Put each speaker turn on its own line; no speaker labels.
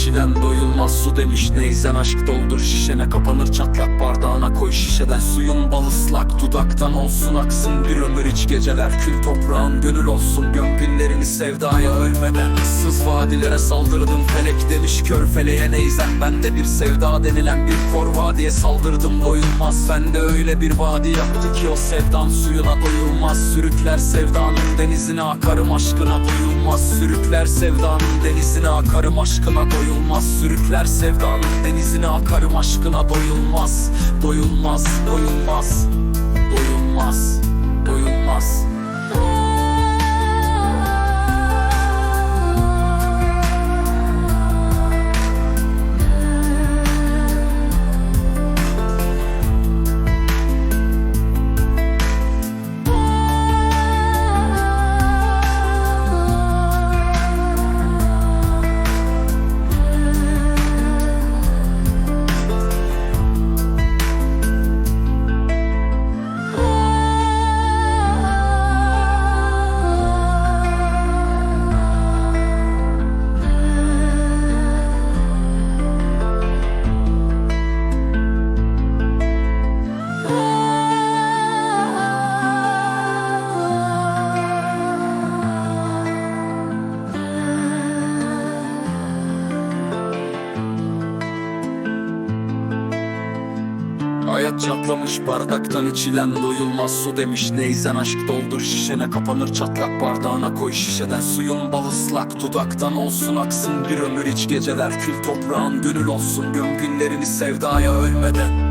içilen doyulmaz su demiş. Neyzen aşk doldur şişene kapanır çatlak bardağına koy şişeden. Suyun bal ıslak dudaktan olsun aksın. Bir ömür iç geceler Kül toprağın gönül olsun. Gömgünlerini sevdaya ölmeden. Issız vadilere saldırdım felek demiş kör feleğe neyzen. Ben de bir sevda denilen bir kor vadiye saldırdım. Doyulmaz Ben de öyle bir vadi yaptı ki o sevdan suyuna doyulmaz. Sürükler sevdanın denizine akarım aşkına doyulmaz. Sürükler sevdanın denizine akarım aşkına doyulmaz. Sürükler sevdanın denizine akarım aşkına. Doyulmaz Doyulmaz, doyulmaz, doyulmaz, doyulmaz Hayat çatlamış bardaktan içilen doyulmaz su demiş. Neyzen aşk doldur şişene kapanır çatlak bardağına koy şişeden Suyun bal ıslak dudaktan olsun aksın bir ömür iç geceler Kül toprağın gönül olsun. Gömgünlerini sevdaya ölmeden